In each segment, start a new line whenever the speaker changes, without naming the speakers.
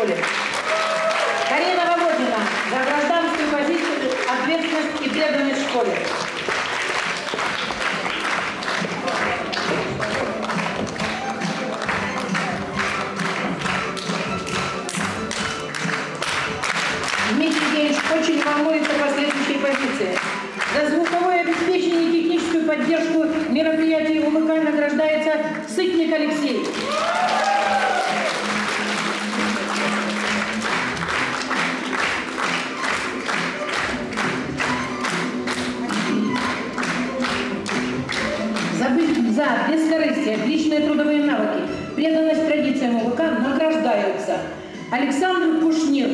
школе. Карина Володина за гражданскую позицию, ответственность и преданность школе. Забыть за бескорыстие, отличные трудовые навыки, преданность традициям УВК награждаются. Александр Кушнир,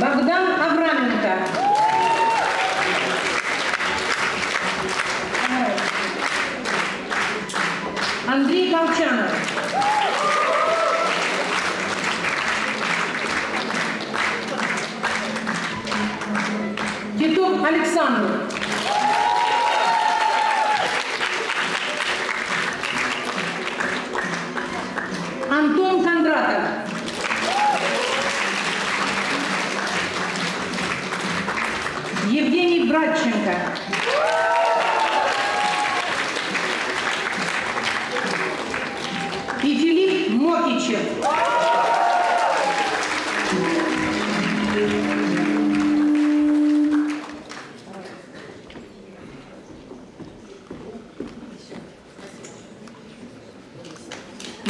Богдан Авраменко. Андрей Колчанов. Титов Александр. Кондратов. Евгений Братченко. И Филипп Мокичев.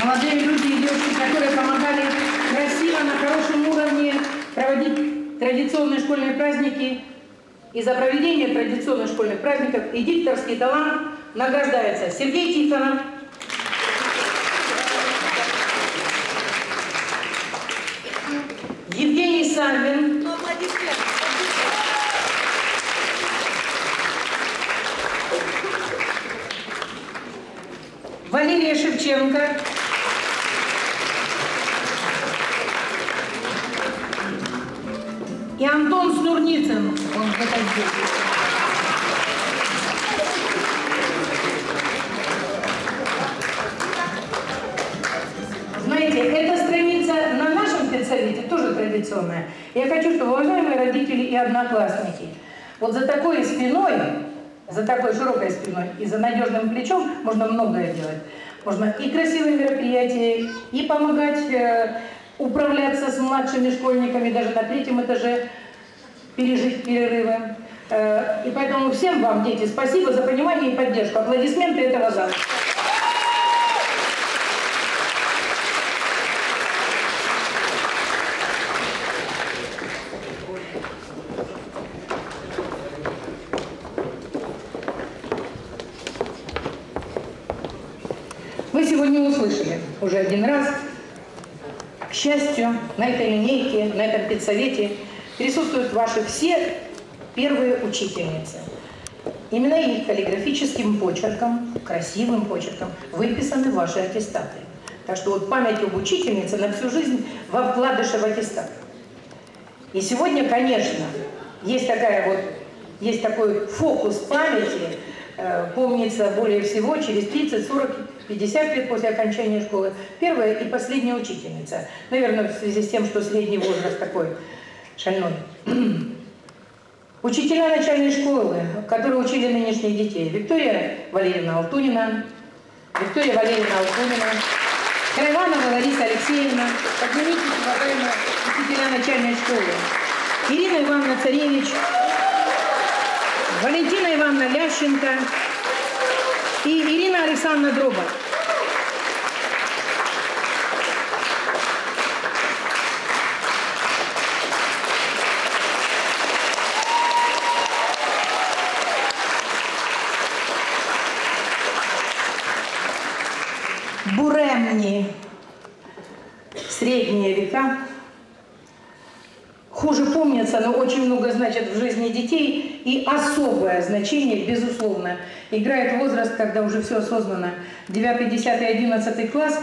Молодые люди и девушки, которые помогали красиво, на хорошем уровне проводить традиционные школьные праздники. И за проведение традиционных школьных праздников и дикторский талант награждается Сергей Тихонов, Евгений Савин, Валерия Шевченко, и Антон Снурницын. Он здесь. Знаете, эта страница на нашем педсовете тоже традиционная. Я хочу, чтобы уважаемые родители и одноклассники, вот за такой спиной, за такой широкой спиной и за надежным плечом можно многое делать. Можно и красивые мероприятия, и помогать э, управляться с младшими школьниками, даже на третьем этаже пережить перерывы. Э, и поэтому всем вам, дети, спасибо за понимание и поддержку. Аплодисменты этого зала. Вы сегодня услышали уже один раз. Счастью, на этой линейке, на этом педсовете присутствуют ваши все первые учительницы. Именно их каллиграфическим почерком, красивым почерком выписаны ваши аттестаты. Так что вот память об учительнице на всю жизнь во вкладыше в аттестат. И сегодня, конечно, есть такая вот, есть такой фокус памяти, э, помнится более всего через 30, 40, 50 лет после окончания школы. Первая и последняя учительница. Наверное, в связи с тем, что средний возраст такой шальной. Учителя начальной школы, которые учили нынешних детей. Виктория Валерьевна Алтунина, Виктория Валерьевна Алтунина, Крайванова Лариса Алексеевна, поднимитесь, уважаемые учителя начальной школы. Ирина Ивановна Царевич, Валентина Ивановна Лященко и Ирина Александровна Дроба. Буремни, средние века, хуже помню. помнится, но очень много значит в жизни детей. И особое значение, безусловно, играет возраст, когда уже все осознанно. 9, 10, 11 класс.